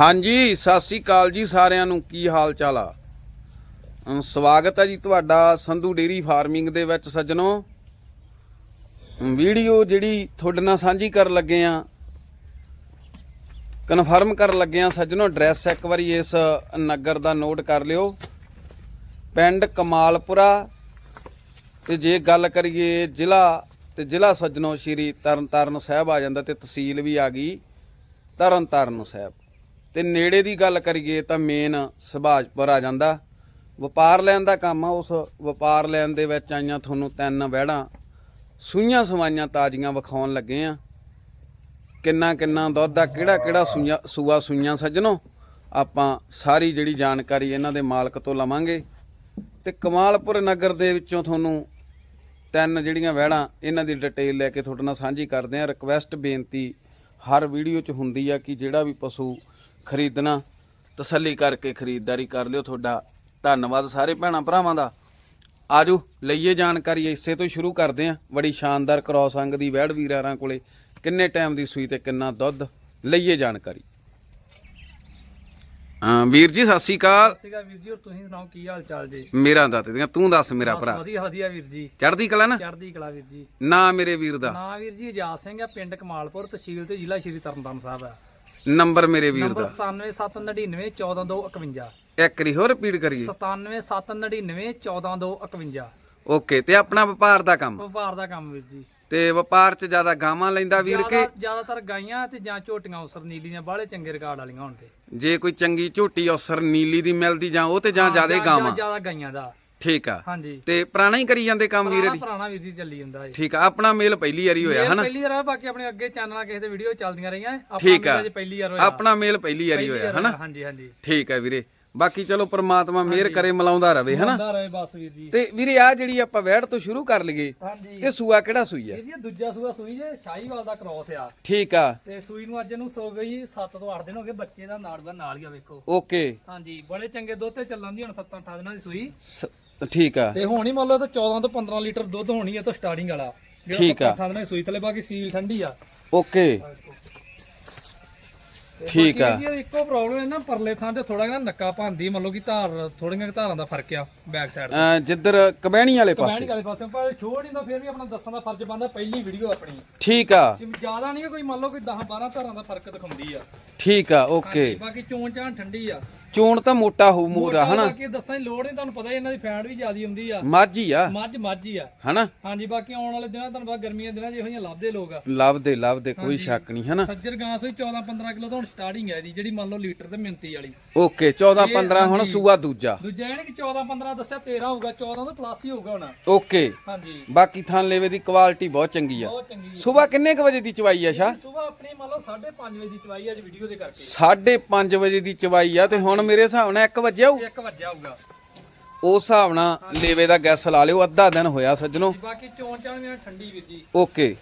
ਹਾਂਜੀ, ਸਤਿ ਸ੍ਰੀ ਅਕਾਲ ਜੀ ਸਾਰਿਆਂ ਨੂੰ। ਕੀ ਹਾਲ ਚਾਲ ਆ? ਸਵਾਗਤ ਹੈ ਜੀ ਤੁਹਾਡਾ ਸੰਧੂ ਡੇਰੀ ਫਾਰਮਿੰਗ ਦੇ ਵਿੱਚ ਸੱਜਣੋ। ਵੀਡੀਓ ਜਿਹੜੀ ਤੁਹਾਡੇ ਨਾਲ ਸਾਂਝੀ ਕਰਨ ਲੱਗੇ ਆ ਕਨਫਰਮ ਕਰਨ ਲੱਗੇ ਆ ਸੱਜਣੋ ਐਡਰੈਸ ਇੱਕ ਵਾਰੀ ਇਸ ਨਗਰ ਦਾ ਨੋਟ ਕਰ ਲਿਓ। ਪਿੰਡ ਕਮਾਲਪੁਰਾ, ਤੇ ਜੇ ਗੱਲ ਕਰੀਏ ਜ਼ਿਲ੍ਹਾ, ਤੇ ਜ਼ਿਲ੍ਹਾ ਸੱਜਣੋ ਸ਼੍ਰੀ ਤਰਨਤਾਰਨ ਸਾਹਿਬ ਆ ਜਾਂਦਾ ਤੇ ਤਹਿਸੀਲ ਵੀ ਆ ਗਈ ਤਰਨਤਾਰਨ ਸਾਹਿਬ। ਤੇ ਨੇੜੇ ਦੀ ਗੱਲ ਕਰੀਏ ਤਾਂ ਮੇਨ ਸੁਭਾਜਪੁਰ ਆ ਜਾਂਦਾ। ਵਪਾਰ ਲੈਣ ਦਾ ਕੰਮ ਆ, ਉਸ ਵਪਾਰ ਲੈਣ ਦੇ ਵਿੱਚ ਆਈਆਂ ਤੁਹਾਨੂੰ ਤਿੰਨ ਵਹਿੜਾਂ। ਸੂਈਆਂ ਸਵਾਈਆਂ ਤਾਜ਼ੀਆਂ ਵਿਖਾਉਣ ਲੱਗੇ ਆ। ਕਿੰਨਾ ਕਿੰਨਾ ਦੁੱਧ ਦਾ ਕਿਹੜਾ ਕਿਹੜਾ ਸੂਈਆਂ, ਸੂਆ ਸੂਈਆਂ ਸੱਜਣੋ? ਆਪਾਂ ਸਾਰੀ ਜਿਹੜੀ ਜਾਣਕਾਰੀ ਇਹਨਾਂ ਦੇ ਮਾਲਕ ਤੋਂ ਲਵਾਂਗੇ। ਤੇ ਕਮਾਲਪੁਰ ਨਗਰ ਦੇ ਵਿੱਚੋਂ ਤੁਹਾਨੂੰ ਤਿੰਨ ਜਿਹੜੀਆਂ ਵਹਿੜਾਂ, ਇਹਨਾਂ ਦੀ ਡਿਟੇਲ ਲੈ ਕੇ ਤੁਹਾਡੇ ਨਾਲ ਸਾਂਝੀ ਕਰਦੇ ਆ। ਰਿਕਵੈਸਟ ਬੇਨਤੀ ਹਰ ਵੀਡੀਓ 'ਚ ਹੁੰਦੀ ਆ ਕਿ ਜਿਹੜਾ ਵੀ ਪਸ਼ੂ ਖਰੀਦਣਾ ਤਸੱਲੀ ਕਰਕੇ ਖਰੀਦਦਾਰੀ ਕਰ ਲਿਓ ਤੁਹਾਡਾ। ਧੰਨਵਾਦ ਸਾਰੇ ਭੈਣਾਂ ਭਰਾਵਾਂ ਦਾ। ਆਜੋ ਲਈਏ ਜਾਣਕਾਰੀ ਇਸੇ ਤੋਂ ਸ਼ੁਰੂ ਕਰਦੇ ਆ ਬੜੀ ਸ਼ਾਨਦਾਰ ਕ੍ਰੋਸ ਅੰਗ ਦੀ ਵਹਿੜ ਵੀਰਾਰਾਂ ਕੋਲੇ। ਕਿੰਨੇ ਟਾਈਮ ਦੀ ਸੂਈ ਤੇ ਕਿੰਨਾ ਦੁੱਧ? ਲਈਏ ਜਾਣਕਾਰੀ। ਵੀਰ ਜੀ ਸਤਿ ਸ੍ਰੀ ਅਕਾਲ। ਸਤਿ ਸ਼੍ਰੀ ਅਕਾਲ ਵੀਰ ਜੀ ਹੋਰ ਤੁਸੀਂ ਸੁਣਾਓ ਕੀ ਹਾਲ ਚਾਲ ਜੀ? ਮੇਰਾ ਦੱਤ ਦੀਆਂ ਤੂੰ ਦੱਸ ਮੇਰਾ ਭਰਾ। ਵਧੀਆ ਵਧੀਆ ਵੀਰ ਜੀ। ਚੜ੍ਹਦੀ ਕਲਾ ਨਾ? ਚੜ੍ਹਦੀ ਕਲਾ ਵੀਰ ਜੀ। ਨਾ ਮੇਰੇ ਵੀਰ ਦਾ। ਨਾਂ ਵੀਰ ਜੀ ਆਜ਼ਾਦ ਸਿੰਘ ਆ ਪਿੰਡ ਕਮਾਲਪੁਰ ਤਹਿਸੀਲ ਤੇ ਜ਼ਿਲ੍ਹਾ ਸ਼੍ਰੀ ਤਰਨਤਾਰਨ ਸਾਹਿਬ ਆ। ਨੰਬਰ ਮੇਰੇ ਵੀਰ ਨੰਬਰ ਦਾ। 9779914251 ਇੱਕ ਰੀ ਹੋਰ ਰਿਪੀਟ ਕਰੀਏ। 9779914251 ਓਕੇ ਤੇ ਆਪਣਾ ਵਪਾਰ ਦਾ ਕੰਮ? ਵਪਾਰ ਦਾ ਕੰਮ ਵੀਰ ਜੀ। ਤੇ ਵਪਾਰ ਚ ਜ਼ਿਆਦਾ ਗਾਵਾਂ ਲੈਂਦਾ ਵੀਰ ਕੇ ਜ਼ਿਆਦਾ- ਜ਼ਿਆਦਾਤਰ ਗਾਈਆਂ ਤੇ ਜਾਂ ਝੋਟੀਆਂ ਉਸਰ ਨੀਲੀ ਦੀਆਂ ਬਾਹਲੇ ਚੰਗੇ ਰਿਕਾਰਡ ਵਾਲੀਆਂ ਹੋਣ ਤੇ। ਜੇ ਕੋਈ ਚੰਗੀ ਝੋਟੀ ਅਫਸਰ ਨੀਲੀ ਦੀ ਮਿਲਦੀ ਜਾਂ ਉਹ ਤੇ ਜਾਂ ਜ਼ਿਆਦਾ ਗਾਵਾਂ? ਜ਼ਿਆਦਾ ਗਾਈਆਂ ਦਾ। ਠੀਕ ਆ। ਹਾਂਜੀ। ਤੇ ਪੁਰਾਣਾ ਹੀ ਕਰੀ ਜਾਂਦੇ ਕੰਮ ਵੀਰ ਪੁਰਾਣਾ ਦੀ? ਪੁਰਾਣਾ ਵੀਰ ਜੀ ਚੱਲੀ ਜਾਂਦਾ ਜੀ ਠੀਕ ਆ ਆਪਣਾ ਮੇਲ ਪਹਿਲੀ ਵਾਰੀ ਹੋਇਆ ਹਨਾ? ਪਹਿਲੀ ਵਾਰ ਆ, ਬਾਕੀ ਆਪਣੇ ਅੱਗੇ ਚੈਨਲਾਂ ਕਿਸੇ ਦੇ ਵੀਡੀਓ ਚੱਲਦੀਆਂ ਰਹੀਆਂ ਆਪਣਾ ਠੀਕ ਆ। ਮੇਰਾ ਜੀ ਪਹਿਲੀ ਵਾਰ ਹੋਇਆ। ਆਪਣਾ ਮੇਲ ਪਹਿਲੀ ਵਾਰੀ ਹੋਇਆ ਹਨਾ? ਹਾਂਜੀ ਹਾਂਜੀ। ਠੀਕ ਆ ਵੀਰੇ। ਬਾਕੀ ਚਲੋ ਪ੍ਰਮਾਤਮਾ ਮਿਹਰ ਕਰੇ ਮਲਾਉਂਦਾ ਰਵੇ ਹਨਾ? ਹੁੰਦਾ ਰਹੇ ਬਸ ਵੀਰ ਜੀ। ਤੇ ਵੀਰੇ ਆ ਜਿਹੜੀ ਆਪਾਂ ਵਹਿੜ ਤੋਂ ਸ਼ੁਰੂ ਕਰ ਲਈਏ ਹਾਂਜੀ। ਇਹ ਸੂਆ ਕਿਹੜਾ ਸੂਈ ਆ? ਇਹ ਜੀ ਦੂਜਾ ਸੂਆ ਸੂਈ ਜੇ ਸ਼ਾਹੀਵਾਲ ਦਾ ਕ੍ਰੋਸ ਆ। ਠੀਕ ਆ। ਤੇ ਸੂਈ ਨੂੰ ਅੱਜ ਨੂੰ ਸੋ ਗਈ 7 ਤੋਂ 8 ਦਿਨ ਹੋ ਗਏ ਬੱਚੇ ਦਾ ਦਾ ਨਾਲ ਹੀ ਆ ਵੇਖੋ। ਓਕੇ। ਹਾਂਜੀ ਬੜੇ ਚੰਗੇ ਦੁੱਧ ਤੇ ਚੱਲਣ ਦੀ ਹੁਣ 7 8 ਦਿਨਾਂ ਦੀ ਸੂਈ। ਸ- ਠੀਕ ਆ। ਤੇ ਹੁਣ ਮੰਨ ਲਓ ਤਾਂ 14 ਤੋਂ 15 ਲੀਟਰ ਦੁੱਧ ਹੋਣੀ ਹੈ ਤਾਂ ਸਟਾਰਟਿੰਗ ਵਾਲਾ। ਠੀਕ ਆ। 8 ਦਿਨਾਂ ਦੀ ਸੂਈ ਥਲੇ ਬਾਕੀ ਸੀਲ ਠੰਡੀ ਆ। ਓਕੇ। ਤੇ ਠੀਕ ਆ। ਇੱਕੋ ਪ੍ਰੋਬਲਮ ਹੈ ਨਾ ਪਰਲੇ ਥਾਂ ਤੇ ਥੋੜਾ ਜਿਹਾ ਨੱਕਾ ਭਾਂਦੀ ਮੰਨ ਲਓ ਕਿ ਧਾਰ ਥੋੜੀਆਂ ਧਾਰਾਂ ਦਾ ਫ਼ਰਕ ਆ ਬੈਕ ਸਾਈਡ ਅਹ ਜਿੱਧਰ ਕਬੈਣੀ ਵਾਲੇ ਪਾਸੇ। ਵਾਲੇ ਪਾਸੇ ਪਰ ਛੋੜ ਨਹੀਂ ਤਾਂ ਫਿਰ ਵੀ ਆਪਣਾ ਦੱਸਣ ਦਾ ਫਰਜ਼ ਬਣਦਾ ਪਹਿਲੀ ਵੀਡੀਓ ਆਪਣੀ। ਠੀਕ ਆ। ਜ਼ਿਆਦਾ ਨਹੀਂ ਕੋਈ ਮੰਨ ਲਓ ਕੋਈ 10 12 ਧਾਰਾਂ ਦਾ ਫ਼ਰਕ ਦਿਖਾਉਂਦੀ ਆ। ਠੀਕ ਆ ਓਕੇ। ਬਾਕੀ ਚੋਣ ਚਾਣ ਠੰਡੀ ਆ। ਚੋਣ ਤਾਂ ਮੋਟਾ ਹੋਊ ਮੂਰਾ ਹਨਾ? ਬਾਕੀ ਦੱਸਾਂ ਦੀ ਲੋੜ ਨਹੀਂ ਤੁਹਾਨੂੰ ਪਤਾ ਹੀ ਇਹਨਾਂ ਦੀ ਫੈਟ ਵੀ ਜ਼ਿਆਦੀ ਹੁੰਦੀ ਆ। ਮਾਝੀ ਆ। ਮੱਝ ਮੱਝ ਆ। ਹਨਾ? ਹਾਂਜੀ ਬਾਕੀ ਆਉਣ ਵਾਲੇ ਦਿਨਾਂ ਤੁਹਾਨੂੰ ਪਤਾ ਗਰਮੀਆਂ ਦਿਨਾਂ ਇਹੋ ਜਿਹੀਆਂ ਲੱਭਦੇ ਲੋਕ ਆ। ਲੱਭਦੇ ਲੱਭਦੇ ਕੋਈ ਸ਼ੱਕ ਨਹੀਂ ਹਨਾ? ਸੱਜਰ ਗਾਂ ਸੋਈ 14 15 ਕਿਲੋ ਤੋਂ ਹੁਣ ਸਟਾਰਟਿੰਗ ਹੈ ਇਹਦੀ ਜਿਹੜੀ ਮੰਨ ਲਓ ਲੀਟਰ ਤੇ ਮਿੰਤੀ ਵਾਲੀ। ਓਕੇ 14 15 ਹੁਣ ਸੂਆ ਦੂਜਾ। ਦੂਜਾ ਇਹ ਨੀ ਕਿ 14 15 ਦੱਸਿਆ 13 ਹੋਊਗਾ 14 ਤੋਂ ਪਲੱਸ ਹੀ ਹੋਊਗਾ ਹੁਣ। ਓਕੇ। ਹਾਂਜੀ। ਬਾਕੀ ਥਾਂ ਲੇਵੇ ਦੀ ਕੁਆਲਿਟੀ ਬਹੁਤ ਚੰਗੀ ਆ। ਬਹੁਤ ਚੰਗੀ ਸਵੇਰ ਕਿੰਨੇ ਕ ਵਜੇ ਦੀ ਚਵਾਈ ਆ ਸ਼ਾ ਸਵੇਰ ਆਪਣੀ ਮੰਨ ਲਓ 5:30 ਵਜੇ ਦੀ ਚਵਾਈ ਅੱਜ ਵੀਡੀਓ ਦੇ ਕਰਕੇ। 5:30 ਵਜੇ ਦੀ ਚਵਾਈ ਆ ਤੇ ਹੁਣ ਮੇਰੇ ਹਿਸਾਬ ਨਾਲ 1 ਵਜੇ ਆਊ 1 ਵਜੇ ਹੋਊਗਾ। ਉਸ ਹਿਸਾਬ ਨਾਲ ਲੇਵੇ ਦਾ ਗੈਸ ਲਾ ਲਿਓ ਅੱਧਾ ਦਿਨ ਹੋਇਆ ਸੱਜਣੋ। ਬਾਕੀ ਚੋਣ ਚਾਣ ਵੀ ਠੰਡੀ ਵੀਰ ਜੀ। ਓਕੇ।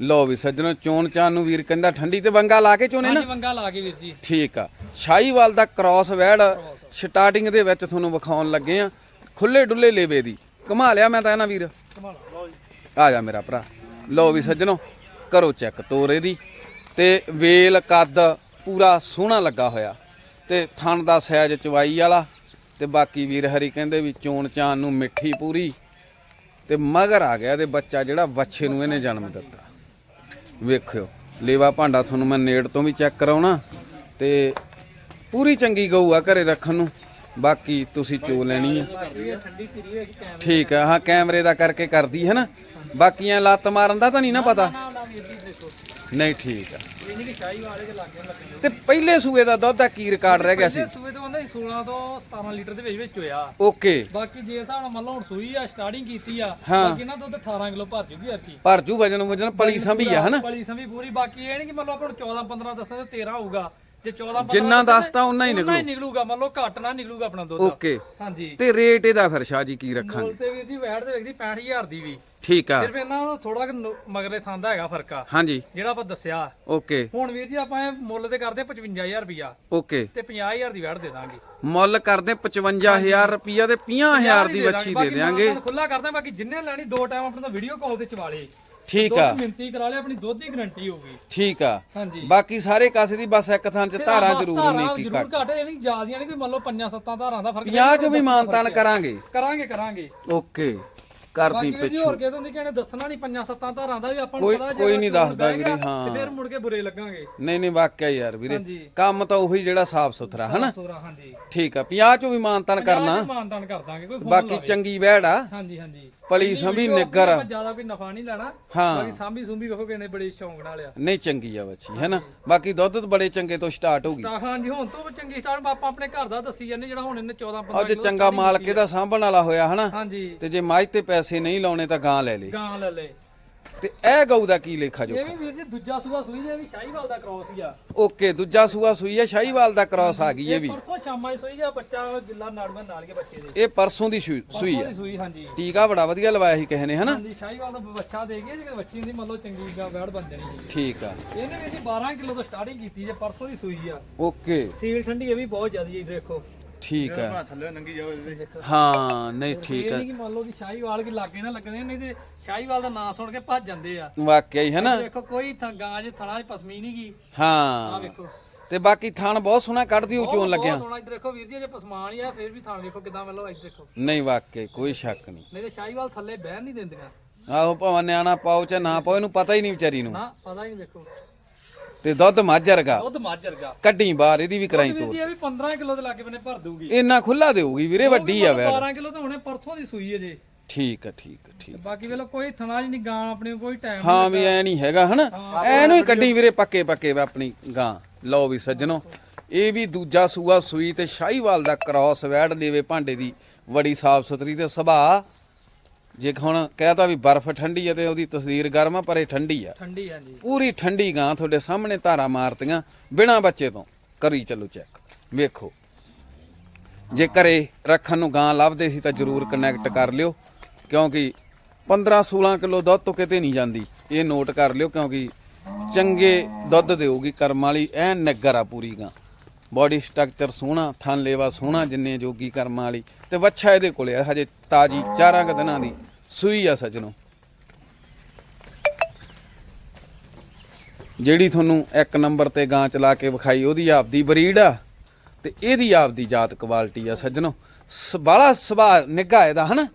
ਲਓ ਵੀ ਸੱਜਣੋ ਚੋਣ ਚਾਨ ਨੂੰ ਵੀਰ ਕਹਿੰਦਾ ਠੰਡੀ ਤੇ ਵੰਗਾ ਲਾ ਕੇ ਚੋਣੇ ਨਾ? ਹਾਂਜੀ ਵੰਗਾ ਲਾ ਕੇ ਵੀਰ ਜੀ। ਠੀਕ ਆ। ਸ਼ਾਹੀਵਾਲ ਦਾ ਕ੍ਰਾਸ ਵੈੜ ਸਟਾਰਟਿੰਗ ਦੇ ਵਿੱਚ ਤੁਹਾਨੂੰ ਵਿਖਾਉਣ ਲੱਗੇ ਆ। ਖੁੱਲੇ ਡੁੱਲੇ ਲੇਵੇ ਦੀ। ਕਮਾ ਲਿਆ ਮੈਂ ਤਾਂ ਇਹਨਾਂ ਵੀਰ। ਲਓ ਜੀ। ਆ ਜਾ ਮੇਰਾ ਭਰਾ। ਲਓ ਵੀ ਸੱਜਣੋ ਕਰੋ ਚੈੱਕ ਤੋਰੇ ਦੀ। ਤੇ ਵੇਲ ਕੱਦ ਪੂਰਾ ਸੋਹਣਾ ਲੱਗਾ ਹੋਇਆ। ਤੇ ਥਣ ਦਾ ਸਾਈਜ਼ ਚਵਾਈ ਵਾਲਾ ਤੇ ਬਾਕੀ ਵੀਰ ਹਰੀ ਕਹਿੰਦੇ ਵੀ ਚੋਣ ਚਾਨ ਨੂੰ ਮਿੱਠੀ ਪੂਰੀ ਤੇ ਮਗਰ ਆ ਗਿਆ ਤੇ ਬੱਚਾ ਜਿਹੜਾ ਵੱਛੇ ਨੂੰ ਇਹਨੇ ਜਨਮ ਦਿੱਤਾ। ਵੇਖਿਓ, ਲੇਵਾ ਭਾਂਡਾ ਤੁਹਾਨੂੰ ਮੈਂ ਨੇੜ ਤੋਂ ਵੀ ਚੈੱਕ ਕਰਾਉਣਾ ਤੇ ਪੂਰੀ ਚੰਗੀ ਗਊ ਆ ਘਰੇ ਰੱਖਣ ਨੂੰ, ਬਾਕੀ ਤੁਸੀਂ ਚੋ ਲੈਣੀ ਹੈ ਠੀਕ ਹੈ ਹਾਂ, ਕੈਮਰੇ ਦਾ ਕਰਕੇ ਕਰਦੀ ਹੈ ਨਾ। ਬਾਕੀਆਂ ਲੱਤ ਮਾਰਨ ਦਾ ਤਾਂ ਨਹੀਂ ਨਾ ਪਤਾ। ਨਹੀਂ ਠੀਕ ਆ। ਇਹ ਨਹੀਂ ਕਿ ਸ਼ਾਹੀ ਵਾਲੇ ਦੇ ਲੱਗੇ ਲੱਗੇ ਤੇ ਪਹਿਲੇ ਸੂਏ ਦਾ ਦੁੱਧ ਦਾ ਕੀ ਰਿਕਾਰਡ ਰਹਿ ਗਿਆ ਸੀ? ਪਹਿਲੇ ਸੂਏ ਤੋਂ ਕਹਿੰਦਾ 16 ਤੋਂ 17 ਲੀਟਰ ਦੇ ਵਿੱਚ ਵਿੱਚ ਹੋਇਆ। ਓਕੇ। ਬਾਕੀ ਜੇ ਹਿਸਾਬ ਨਾਲ ਮੰਨ ਲਓ ਹੁਣ ਸੂਈ ਆ ਸਟਾਰਟਿੰਗ ਕੀਤੀ ਆ ਹਾਂ। ਬਾਕੀ ਨਾ ਦੁੱਧ 18 ਕਿਲੋ ਭਰ ਜੂਗੀ ਅਰਕੀ ਭਰ ਜੂ ਵਜਨ ਵਜਨ ਪਲੀ ਸੰਭੀ ਆ ਹਨਾ? ਬੜੀ ਸੰਭੀ ਪੂਰੀ ਬਾਕੀ ਇਹ ਨਹੀਂ ਕਿ ਮੰਨ ਲਓ ਆਪਾਂ ਨੂੰ 14 15 ਦੱਸਾਂ ਤੇ 13 ਹੋਊਗਾ। ਜੇ 14 15 ਜਿੰਨਾ ਦੱਸਤਾ ਉਨਾ ਹੀ ਨਿਕਲੂ। ਨਿਕਲੂਗਾ ਮੰਨ ਲਓ ਘੱਟ ਨਾ ਨਿਕਲੂਗਾ ਆਪਣਾ ਦੁੱਧ। ਓਕੇ। ਹਾਂਜੀ। ਤੇ ਰੇਟ ਇਹਦਾ ਫਿਰ ਸ਼ਾਹ ਜੀ ਕੀ ਰੱਖਾਂਗੇ? ਮੁੱਲ ਤੇ ਵੀਰ ਜੀ ਵੈਟ ਦੇ ਵੇਖਦੀ 65000 ਦੀ ਵੀ। ਠੀਕ ਆ। ਸਿਰਫ ਇਹਨਾਂ ਦਾ ਥੋੜਾ ਮਗਰੇ ਥਾਂ ਦਾ ਹੈਗਾ ਫ਼ਰਕ ਆ। ਹਾਂਜੀ। ਜਿਹੜਾ ਆਪਾਂ ਦੱਸਿਆ। ਓਕੇ। ਹੁਣ ਵੀਰ ਜੀ ਆਪਾਂ ਇਹ ਮੁੱਲ ਤੇ ਕਰਦੇ 55000 ਰੁਪਿਆ ਓਕੇ। ਤੇ 50000 ਦੀ ਵੈਟ ਦੇ ਦਾਂਗੇ। ਮੁੱਲ ਕਰਦੇ 55000 ਰੁਪਈਆ ਤੇ 50000 ਦੀ ਵੱਛੀ ਦੇ ਦੇਾਂਗੇ ਖੁੱਲਾ ਕਰਦੇ ਬਾਕੀ ਜਿੰਨੇ ਲੈਣੀ ਦੋ ਟਾਈਮ ਆਪਣਾ ਵੀਡੀਓ ਕਾਲ ਤੇ ਚਵਾ ਠੀਕ ਆ। ਮਿੰਤੀ ਕਰਾ ਲਿਆ ਆਪਣੀ ਦੁੱਧ ਦੀ ਗਾਰੰਟੀ ਹੋਊਗੀ ਠੀਕ ਆ। ਹਾਂਜੀ। ਬਾਕੀ ਸਾਰੇ ਕਾਸੇ ਦੀ ਬਸ ਇੱਕ ਥਾਂ 'ਚ ਧਾਰਾਂ ਜ਼ਰੂਰ ਨਹੀਂ ਕੀ ਜ਼ਰੂਰ ਘੱਟ। ਘੱਟ ਇਹ ਨਹੀਂ ਜ਼ਿਆਦੀਆਂ ਨਹੀਂ ਕੋਈ ਮੰਨ ਲਓ ਪੰਜਾਂ ਸੱਤਾਂ ਧਾਰਾਂ ਦਾ ਫ਼ਰਕ 50 'ਚ ਵੀ ਮਾਨਤਾਨ ਕਰਾਂਗੇ। ਕਰਾਂਗੇ ਕਰਾਂਗੇ। ਓਕੇ। ਕਰਦੀ ਬਾਕੀ ਜੀ ਪਿੱਛੋਂ। ਹੋਰ ਕਿਸੇ ਹੁੰਦੀ ਕਿਹਨੇ ਦੱਸਣਾ ਨਹੀਂ ਪੰਜਾਂ ਸੱਤਾਂ ਧਾਰਾਂ ਦਾ ਵੀ ਆਪਾਂ ਨੂੰ ਕੋਈ- ਪਤਾ ਕੋਈ ਨਹੀਂ ਜਦੋਂ ਦੱਸਦਾ ਵੀਰੇ, ਹਾਂ। ਤੇ ਫਿਰ ਮੁੜ ਕੇ ਬੁਰੇ ਲੱਗਾਂਗੇ। ਨਹੀਂ ਨਹੀਂ ਵਾਕਿਆ ਯਾਰ ਵੀਰੇ। ਹਾਂਜੀ। ਕੰਮ ਤਾਂ ਉਹੀ ਜਿਹੜਾ ਸਾਫ਼ ਸੁਥਰਾ ਹਨਾ? ਸੋਰਾ ਹਾਂਜੀ। ਠੀਕ ਆ 50 'ਚੋਂ ਵੀ ਮਾਨਤਾਨ ਕਰਨਾ। ਮਾਨਦਾਨ ਕਰ ਦਾਂਗੇ ਕੋਈ ਫੋਨ ਬਾਕੀ ਚੰਗੀ ਵਹਿੜ ਆ। ਹਾਂਜੀ ਹਾਂਜੀ। ਪਲੀ ਸੰਭੀ ਨਿੱਗਰ ਆ। ਜ਼ਿਆਦਾ ਕੋਈ ਨਫਾ ਨਹੀਂ ਲੈਣਾ ਹਾਂ। ਬਾਕੀ ਸਾਂਭੀ ਸੁੰਭੀ ਵੇਖੋ ਕਿਨੇ ਬੜੀ ਸ਼ੌਂਕ ਨਾਲ ਆ ਨਹੀਂ ਚੰਗੀ ਆ ਬੱਚੀ ਹੈਨਾ? ਬਾਕੀ ਦੁੱਧ ਤਾਂ ਬੜੇ ਚੰਗੇ ਤੋਂ ਸਟਾਰਟ ਹੋਗੀ ਤਾਂ ਹਾਂਜੀ ਹੁਣ ਤੋਂ ਚੰਗੀ ਸਟਾਰਟ ਆਪਾਂ ਆਪਣੇ ਘਰ ਦਾ ਦੱਸੀ ਜਾਂਦੇ ਜਿਹੜਾ ਹੁਣ ਇਹਨੇ 14 15 ਅੱਜ ਚੰਗਾ ਮਾਲਕ ਇਹਦਾ ਸਾਂਭਣ ਵਾਲਾ ਹੋਇਆ ਹਨਾ? ਹਾਂਜੀ। ਤੇ ਜੇ ਮੱਝ ਤੇ ਪੈਸੇ ਨਹੀਂ ਲਾਉਣੇ ਤਾਂ ਗਾਂ ਲੈ ਲੇ। ਗਾਂ ਲੈ ਲੈ। ਤੇ ਇਹ ਗਊ ਦਾ ਕੀ ਲੇਖਾ ਜੋ ਇਹ ਵੀ ਵੀਰ ਜੀ ਦੂਜਾ ਸੂਆ ਸੂਈ ਜੇ ਵੀ ਸ਼ਾਹੀਵਾਲ ਦਾ ਕ੍ਰੋਸ ਹੀ ਆ। ਓਕੇ ਦੂਜਾ ਸੂਆ ਸੂਈ ਹੈ ਸ਼ਾਹੀਵਾਲ ਦਾ ਕ੍ਰਾਸ ਆ ਗਈ ਇਹ ਵੀ। ਪਰਸੋਂ ਸ਼ਾਮਾਂ ਹੀ ਸੂਈ ਜਾ ਬੱਚਾ ਗਿੱਲਾ ਨਾੜੂਆ ਨਾਲ ਕੇ ਬੱਚੇ ਦੇ। ਇਹ ਪਰਸੋਂ ਦੀ ਸੂਈ ਸੂਈ ਪਰਸੋਂ ਆ। ਦੀ ਸੂਈ ਹਾਂਜੀ। ਟੀਕਾ ਬੜਾ ਵਧੀਆ ਲਵਾਇਆ ਸੀ ਕਿਸੇ ਨੇ ਹਨਾ? ਹਾਂਜੀ ਸ਼ਾਹੀਵਾਲ ਦਾ ਬੱਚਾ ਦੇ ਗਿਆ ਜੇ ਬੱਚੀ ਦੀ ਮੰਨ ਲਓ ਚੰਗੀ ਗਾ ਵੈੜ ਬਣ ਜਾਣੀ ਸੀ। ਠੀਕ ਆ। ਇਹਨੇ ਵੀ ਜੀ 12 ਕਿਲੋ ਤੋਂ ਸਟਾਰਟਿੰਗ ਕੀਤੀ ਜੇ ਪਰਸੋਂ ਦੀ ਸੂਈ ਆ। ਓਕੇ। ਸੀਲ ਠੰਡੀ ਇਹ ਵੀ ਬਹੁਤ ਜ਼ਿਆਦੀ ਹੈ ਦੇਖੋ। ਠੀਕ ਆ ਥੱਲੇ ਨੰਗੀ ਜਾਓ ਇਹਦੇ ਹਾਂ ਨਹੀਂ ਠੀਕ ਇਹ ਆ ਨਹੀਂ ਕਿ ਮੰਨ ਲਓ ਕਿ ਸ਼ਾਹੀਵਾਲ ਕੀ ਲਾਗੇ ਨਾ ਲੱਗਦੇ ਨਹੀਂ ਤੇ ਸ਼ਾਹੀਵਾਲ ਦਾ ਨਾਂ ਸੁਣ ਕੇ ਭੱਜ ਜਾਂਦੇ ਆ। ਵਾਕਿਆ ਹੀ ਹਨਾ ਦੇਖੋ ਕੋਈ ਥਾਂ ਗਾਂ ਜੇ ਥਣਾ 'ਚ ਪਸਮੀ ਨਹੀਂ ਗਈ ਆ ਹਾਂ ਵੇਖੋ। ਤੇ ਬਾਕੀ ਥਣ ਬਹੁਤ ਸੋਹਣਾ ਕੱਢਦੀ ਉਹ ਚੋਣ ਲੱਗਿਆ। ਬਹੁਤ ਸੋਹਣਾ। ਇੱਧਰ ਦੇਖੋ ਵੀਰ ਜੀ ਜੇ ਪਸਮਾਨ ਹੀ ਆ ਫਿਰ ਵੀ ਥਾਂ ਵੇਖੋ ਕਿਦਾਂ ਮਤਲਬ ਇੱਧਰ ਦੇਖੋ। ਨਹੀਂ ਵਾਕਿਆ ਕੋਈ ਸ਼ੱਕ ਨਹੀਂ। ਨਹੀਂ ਤੇ ਸ਼ਾਹੀਵਾਲ ਥੱਲੇ ਬਹਿਣ ਨਹੀਂ ਦਿੰਦੀਆਂ। ਆਹੋ ਭਾਵੇਂ ਨਿਆਣਾ ਪਾਓ ਚਾਹੇ ਨਾ ਪਾਓ ਇਹਨੂੰ ਪਤਾ ਹੀ ਨਹੀਂ ਵਿਚਾਰੀ ਨੂੰ। ਨਾ ਪਤਾ ਹੀ ਨਹੀਂ ਦੇਖੋ। ਤੇ ਦੁੱਧ ਮੱਝ ਵਰਗਾ। ਦੁੱਧ ਮੱਝ ਵਰਗਾ। ਕੱਢੀ ਬਾਹਰ ਇਹਦੀ ਵੀ ਕਰਾਈ ਤੋਰ ਜੀ ਇਹ ਵੀ 15 ਕਿਲੋ ਦੇ ਲਾਗੇ ਬੰਨੇ ਭਰ ਦੂਗੀ ਇੰਨਾ ਖੁੱਲਾ ਦੇਊਗੀ ਵੀਰੇ ਵੱਡੀ ਆ ਵੈੜ 12 ਕਿਲੋ ਤਾਂ ਹੁਣੇ ਪਰਸੋਂ ਦੀ ਸੂਈ ਹੈ ਜੇ। ਠੀਕ ਆ ਠੀਕ ਆ ਠੀਕ ਬਾਕੀ ਵੇਲੋ ਕੋਈ ਥਣਾ ਜੀ ਨਹੀਂ ਗਾਂ ਆਪਣੇ ਕੋਈ ਟਾਈਮ ਹਾਂ ਵੀ ਐ ਨਹੀਂ ਹੈਗਾ ਹਨਾ? ਐਨੂੰ ਹੀ ਕੱਢੀ ਵੀਰੇ ਪੱਕੇ ਪੱਕੇ ਵਾ ਆਪਣੀ ਗਾਂ। ਲਓ ਵੀ ਸੱਜਣੋ ਇਹ ਵੀ ਦੂਜਾ ਸੂਆ ਸੂਈ ਤੇ ਸ਼ਾਹੀਵਾਲ ਦਾ ਕ੍ਰਾਸ ਵੈੜ ਦੇਵੇ ਭਾਂਡੇ ਦੀ ਬੜੀ ਸਾਫ਼ ਸੁਥਰੀ ਤੇ ਸੁਭਾਅ। ਜੇ ਹੁਣ ਕਹਤਾ ਵੀ ਬਰਫ਼ ਠੰਡੀ ਹੈ ਤੇ ਉਹਦੀ ਤਸਵੀਰ ਗਰਮ ਆ ਪਰ ਇਹ ਠੰਡੀ ਆ। ਠੰਡੀ ਆ ਜੀ। ਪੂਰੀ ਠੰਡੀ ਗਾਂ ਤੁਹਾਡੇ ਸਾਹਮਣੇ ਧਾਰਾ ਮਾਰਤੀਆਂ ਬਿਨਾ ਬੱਚੇ ਤੋਂ। ਕਰੀ ਚੱਲੋ ਚੈੱਕ। ਵੇਖੋ। ਜੇ ਘਰੇ ਰੱਖਣ ਨੂੰ ਗਾਂ ਲੱਭਦੇ ਸੀ ਤਾਂ ਜਰੂਰ ਕਨੈਕਟ ਕਰ ਲਿਓ ਕਿਉਂਕਿ 15 16 ਕਿਲੋ ਦੁੱਧ ਤੋਂ ਕਿਤੇ ਨਹੀਂ ਜਾਂਦੀ। ਇਹ ਨੋਟ ਕਰ ਲਿਓ ਕਿਉਂਕਿ ਚੰਗੇ ਦੁੱਧ ਦੇਊਗੀ ਕਰਮ ਵਾਲੀ ਐਨ ਨਗਰ ਆ ਪੂਰੀ ਗਾਂ। ਬਾਡੀ ਸਟਰਕਚਰ ਸੋਹਣਾ, ਥਣ ਲੇਵਾ ਸੋਹਣਾ, ਜਿੰਨੇ ਜੋਗੀ ਕਰਮਾਂ ਵਾਲੀ। ਤੇ ਵੱਛਾ ਇਹਦੇ ਕੋਲੇ ਆ, ਹਜੇ ਤਾਜੀ, ਚਾਰਾਂ ਕੁ ਦਿਨਾਂ ਦੀ ਸੂਈ ਆ ਸਜਣੋ। ਜਿਹੜੀ ਤੁਹਾਨੂੰ ਇੱਕ ਨੰਬਰ ਤੇ ਗਾਂ ਚਲਾ ਕੇ ਵਿਖਾਈ, ਉਹਦੀ ਆਪਦੀ ਬਰੀਡ ਆ ਤੇ ਇਹਦੀ ਆਪਦੀ ਜਾਤ ਕੁਆਲਿਟੀ ਆ ਸੱਜਣੋ। ਬਾਲਾ ਸੁਭਾਅ ਨਿੱਘਾ ਇਹਦਾ, ਹਨਾ? ਆ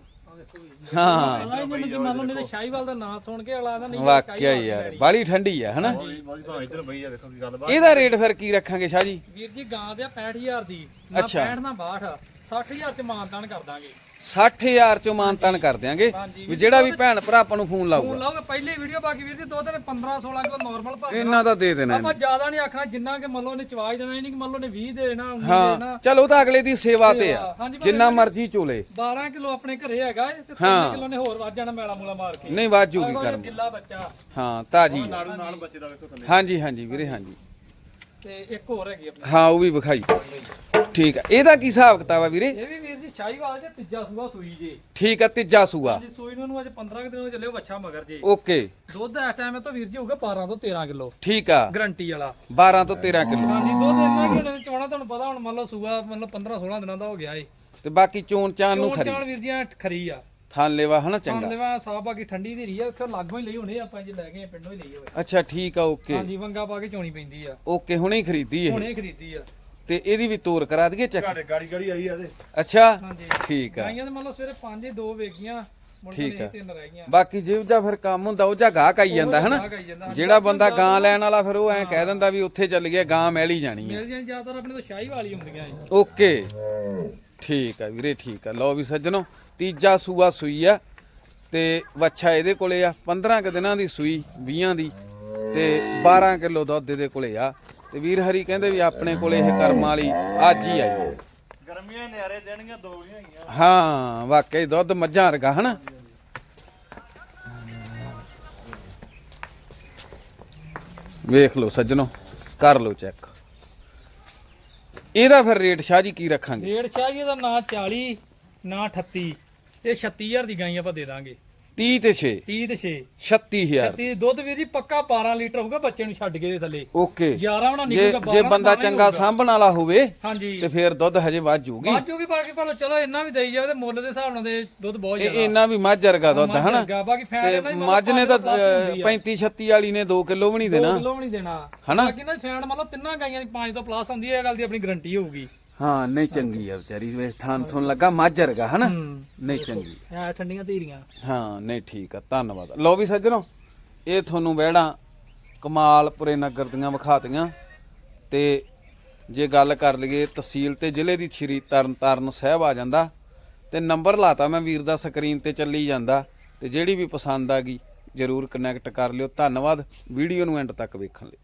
ਹਾਂ। ਪਤਾ ਹੀ ਨਹੀਂ ਕਿ ਮੰਨ ਲਓ ਨਹੀਂ ਤੇ ਸ਼ਾਹੀਵਾਲ ਦਾ ਨਾਂ ਸੁਣ ਕੇ ਅਗਲਾ ਨਹੀਂ ਵਾਕਿਆ ਹੀ ਯਾਰ ਬਾਲੀ ਠੰਡੀ ਆ ਹਨਾ? ਬਾਈ ਭਾਂ ਇੱਧਰ ਬਈ ਆ ਦੇਖੋ ਕੀ ਗੱਲ ਬਾਤ ਇਹਦਾ ਰੇਟ ਫਿਰ ਕੀ ਰੱਖਾਂਗੇ ਸ਼ਾਹ ਜੀ? ਵੀਰ ਜੀ ਗਾਂ ਦੇ 65000 ਦੀ। ਨਾ ਅੱਛਾ। 65 ਨਾ 62 60000 ਚ ਮਾਨਦਾਨ ਕਰ ਦਾਂਗੇ। 60000 ਚੋਂ ਮਾਨਤਨ ਕਰ ਦਿਆਂਗੇ ਵੀ ਜਿਹੜਾ ਵੀ ਭੈਣ ਭਰਾ ਆਪਾਂ ਨੂੰ ਫੋਨ ਲਾਊਗਾ। ਫੋਨ ਲਾਓਗੇ ਪਹਿਲੇ ਵੀਡੀਓ ਬਾਕੀ ਵੀਰ ਜੀ ਦੋ ਦਿਨ 15 16 ਕਿਲੋ ਨਾਰਮਲ ਭਰ ਦੇਣਾ। ਇਹਨਾਂ ਦਾ ਦੇ ਦੇਣਾ ਆਪਾਂ ਜ਼ਿਆਦਾ ਨਹੀਂ ਆਖਣਾ ਜਿੰਨਾ ਕਿ ਮੰਨ ਲਓ ਨੇ ਚਵਾਜ ਦੇਣਾ ਇਹ ਨਹੀਂ ਕਿ ਮੰਨ ਲਓ ਨੇ 20 ਦੇ ਦੇਣਾ 19 ਦੇ ਹਾਂ ਦੇਣਾ। ਚਲੋ ਤਾਂ ਅਗਲੇ ਦੀ ਸੇਵਾ ਤੇ ਆ। ਹਾਂਜੀ, ਜਿੰਨਾ ਮਰਜ਼ੀ ਚੋਲੇ। 12 ਕਿਲੋ ਆਪਣੇ ਘਰੇ ਹੈਗਾ ਇਹ ਤੇ 3 ਹਾਂ। ਕਿਲੋ ਨੇ ਹੋਰ ਵੱਧ ਜਾਣਾ ਮੈਲਾ ਮੂਲਾ ਮਾਰ ਕੇ। ਨਹੀਂ ਵਾਜੂਗੀ ਕਰਮ ਗਿੱਲਾ ਬੱਚਾ। ਹਾਂ ਤਾਜੀ ਆ। ਨਾੜੂ ਨਾਲ ਬੱਚੇ ਦਾ ਵੇਖੋ ਥੱਲੇ। ਹਾਂਜੀ ਹਾਂਜੀ ਵੀਰੇ ਹਾਂਜੀ। ਤੇ ਇੱਕ ਹੋਰ ਹੈਗੀ ਆਪਣੀ। ਹਾਂ ਉਹ ਵੀ ਵਿਖਾਈ। ਠੀਕ ਆ। ਇਹਦਾ ਕੀ ਹਿਸਾਬ ਕਿਤਾਬ ਆ ਵੀਰੇ? ਇਹ ਵੀ ਵੀਰ ਜੀ ਸ਼ਾਹੀਵਾਲ ਜੇ ਤੀਜਾ ਸੂਆ ਸੂਈ ਜੇ। ਠੀਕ ਆ ਤੀਜਾ ਸੂਆ। ਹਾਂਜੀ ਸੂਈ ਨੂੰ ਅੱਜ 15 ਕੁ ਦਿਨ ਹੋ ਚੱਲੇ ਬੱਚਾ ਮਗਰ ਜੇ। ਓਕੇ। ਦੁੱਧ ਇਸ ਟਾਈਮ ਤੋਂ ਵੀਰ ਜੀ ਹੋਊਗਾ 12 ਤੋਂ 13 ਕਿਲੋ। ਠੀਕ ਆ। ਗਰੰਟੀ ਵਾਲਾ। 12 ਤੋਂ 13 ਕਿਲੋ। ਹਾਂਜੀ ਦੁੱਧ ਇੰਨਾ ਕਿ ਉਹਨੇ ਚੋਣਾ ਤੁਹਾਨੂੰ ਪਤਾ ਹੁਣ ਮੰਨ ਲਓ ਸੂਆ ਮਤਲਬ 15 16 ਦਿਨਾਂ ਦਾ ਹੋ ਗਿਆ ਏ। ਤੇ ਬਾਕੀ ਚੋਣ ਚਾਨ ਨੂੰ ਚੋਣ ਖਰੀ। ਚਾਣ ਵੀਰ ਜੀ ਐਂ ਖਰੀ ਆ। ਥਾਨ ਲੈਵਾ ਹਨਾ ਚੰਗਾ? ਲੈਵਾ ਸਾਹ ਬਾਕੀ ਠੰਡੀ ਦੀ ਰਹੀ ਆ ਲਾਗੋਂ ਹੀ ਲਈ ਹੋਣੇ ਆਪਾਂ ਜੇ ਲੈ ਗਏ ਆ, ਪਿੰਡੋਂ ਹੀ ਲਈ ਹੋਏ ਅੱਛਾ ਠੀਕ ਆ ਓਕੇ। ਹਾਂਜੀ ਵੰਗਾ ਪਾ ਕੇ ਚੋਣੀ ਪੈਂਦੀ ਆ। ਓਕੇ ਹੁਣੇ ਹੀ ਖਰੀਦੀ ਇਹ। ਹੁਣੇ ਖਰੀਦੀ ਆ। ਤੇ ਇਹਦੀ ਵੀ ਤੋਰ ਕਰਾ ਦਈਏ ਚੈੱਕ? ਗਾੜੀ ਗਾੜੀ ਗਾੜੀ ਆਈ ਆ ਇਹਦੇ। ਅੱਛਾ ਹਾਂਜੀ। ਠੀਕ ਆ। ਗਾਈਆਂ ਦੇ ਮੰਨ ਲਓ ਸਵੇਰੇ 5 ਦੋ ਵੇਗੀਆਂ ਮੁੜ ਕੇ ਠੀਕ ਆ। ਨਹੀਂ ਤਿੰਨ ਰਹਿ ਗਈਆਂ ਬਾਕੀ ਜਿਉ ਜਾ ਫਿਰ ਕੰਮ ਹੁੰਦਾ ਉਹ ਜਾ ਗਾਹਕ ਆਈ ਜਾਂਦਾ ਹਨਾ? ਗਾਹਕ ਆਈ ਜਾਂਦਾ। ਜਿਹੜਾ ਬੰਦਾ ਗਾਂ ਲੈਣ ਵਾਲਾ ਫਿਰ ਉਹ ਐਂ ਕਹਿ ਦਿੰਦਾ ਵੀ ਉੱਥੇ ਚੱਲ ਗਿਆ ਗਾਂ ਮੈਲ ਹੀ ਜਾਣੀ ਹੈ ਮਿਲ ਜਾਣ ਜ਼ਿਆਦਾਤਰ ਆਪਣੇ ਤੋਂ ਸ਼ਾਹੀ ਵਾਲੀ ਹੁੰਦੀਆਂ ਓਕੇ। ਠੀਕ ਆ ਵੀਰੇ ਠੀਕ ਆ। ਲਓ ਵੀ ਸੱਜਣੋ ਤੀਜਾ ਸੂਆ ਸੂਈ ਆ ਤੇ ਵੱਛਾ ਇਹਦੇ ਕੋਲੇ ਆ। 15 ਕੁ ਦਿਨਾਂ ਦੀ ਸੂਈ 20 ਦੀ ਤੇ 12 ਕਿਲੋ ਦੁੱਧ ਇਹਦੇ ਕੋਲੇ ਆ। ਤੇ ਵੀਰ ਹਰੀ ਕਹਿੰਦੇ ਵੀ ਆਪਣੇ ਕੋਲੇ ਇਹ ਕਰਮ ਵਾਲੀ ਅੱਜ ਹੀ ਆਈ ਹੈ ਗਰਮੀਆਂ ਨਿਆਰੇ ਦੇਣਗੀਆਂ ਦੋ ਨਹੀਂ ਹੈਗੀਆਂ ਹਾਂ ਵਾਕਈ ਦੁੱਧ ਮੱਝਾਂ ਵਰਗਾ ਹਨਾ? ਵੇਖ ਲਓ ਸੱਜਣੋ ਕਰ ਲਓ ਚੈੱਕ। ਇਹਦਾ ਫਿਰ ਰੇਟ ਸ਼ਾਹ ਜੀ ਕੀ ਰੱਖਾਂਗੇ? ਰੇਟ ਸ਼ਾਹੀ ਦਾ ਨਾ 40 ਨਾ 38 ਇਹ 36000 ਦੀ ਗਾਈ ਆਪਾਂ ਦੇ ਦਾਂਗੇ। 30 ਤੇ 6 30 ਤੇ 6 36000 ਤੇ ਦੁੱਧ ਵੀਰ ਜੀ ਪੱਕਾ 12 ਲੀਟਰ ਹੋਊਗਾ ਬੱਚੇ ਨੂੰ ਛੱਡ ਕੇ ਦੇ ਥੱਲੇ। ਓਕੇ। 11 ਬਣਾ ਜੇ ਨਿਕਲੂਗਾ ਜੇ ਬੰਦਾ ਚੰਗਾ ਸਾਂਭਣ ਵਾਲਾ ਹੋਵੇ ਹਾਂਜੀ। ਤੇ ਫਿਰ ਦੁੱਧ ਹਜੇ ਵੱਧ ਜੂਗੀ। ਬਾਅਦ ਚੋਂ ਵੀ ਬਾਕੀ ਭਾਵੇਂ ਚਲੋ ਇੰਨਾ ਵੀ ਦੇਈ ਜਾਵੇ ਤੇ ਮੁੱਲ ਦੇ ਹਿਸਾਬ ਨਾਲ ਦੇ ਦੁੱਧ ਬਹੁਤ ਇਹ ਜ਼ਿਆਦਾ। ਇਹਨਾਂ ਵੀ ਮੱਝ ਵਰਗਾ ਦੁੱਧ ਹਨਾ? ਬਾਕੀ ਇਹਨਾਂ ਦੀ ਮੱਝ ਨੇ ਤਾਂ 35 36 ਵਾਲੀ ਨੇ 2 ਕਿਲੋ ਵੀ ਨਹੀਂ ਦੇਣਾ। ਕਿਲੋ ਵੀ ਨਹੀਂ ਦੇਣਾ। ਹਨਾ? ਬਾਕੀ ਨਾ ਫੈਟ ਮੰਨ ਲਓ ਤਿੰਨਾਂ ਗਾਈਆਂ ਦੀ 5 ਤੋਂ ਪਲੱਸ ਹੁੰਦੀ ਹੈ ਇਹ ਗੱਲ ਦੀ ਆਪਣੀ ਗਾਰੰਟੀ ਹੋਊਗੀ। ਹਾਂ ਨਹੀਂ ਚੰਗੀ ਆ ਵਿਚਾਰੀ। ਵੇ ਥਾਨ ਥੁਨ ਲੱਗਾ ਮੱਝ ਵਰਗਾ ਹਨਾ? ਹੂੰ। ਨਹੀਂ ਚੰਗੀ। ਆ ਠੰਡੀਆਂ ਧੀਰੀਆਂ। ਹਾਂ ਨਹੀਂ ਠੀਕ ਆ ਧੰਨਵਾਦ। ਲਓ ਵੀ ਸੱਜਣੋ ਇਹ ਤੁਹਾਨੂੰ ਬਹਿੜਾਂ ਕਮਾਲਪੁਰੇ ਨਗਰ ਦੀਆਂ ਵਿਖਾਤੀਆਂ। ਤੇ ਜੇ ਗੱਲ ਕਰ ਲਈਏ ਤਹਿਸੀਲ ਤੇ ਜ਼ਿਲ੍ਹੇ ਦੀ ਸ਼੍ਰੀ ਤਰਨਤਾਰਨ ਸਾਹਿਬ ਆ ਜਾਂਦਾ। ਤੇ ਨੰਬਰ ਲਾਤਾ ਮੈਂ ਵੀਰ ਦਾ ਸਕਰੀਨ ਤੇ ਚੱਲੀ ਜਾਂਦਾ। ਤੇ ਜਿਹੜੀ ਵੀ ਪਸੰਦ ਆ ਗਈ ਜਰੂਰ ਕਨੈਕਟ ਕਰ ਲਿਓ। ਧੰਨਵਾਦ। ਵੀਡੀਓ ਨੂੰ ਐਂਡ ਤੱਕ ਵੇਖਣ ਲਈ।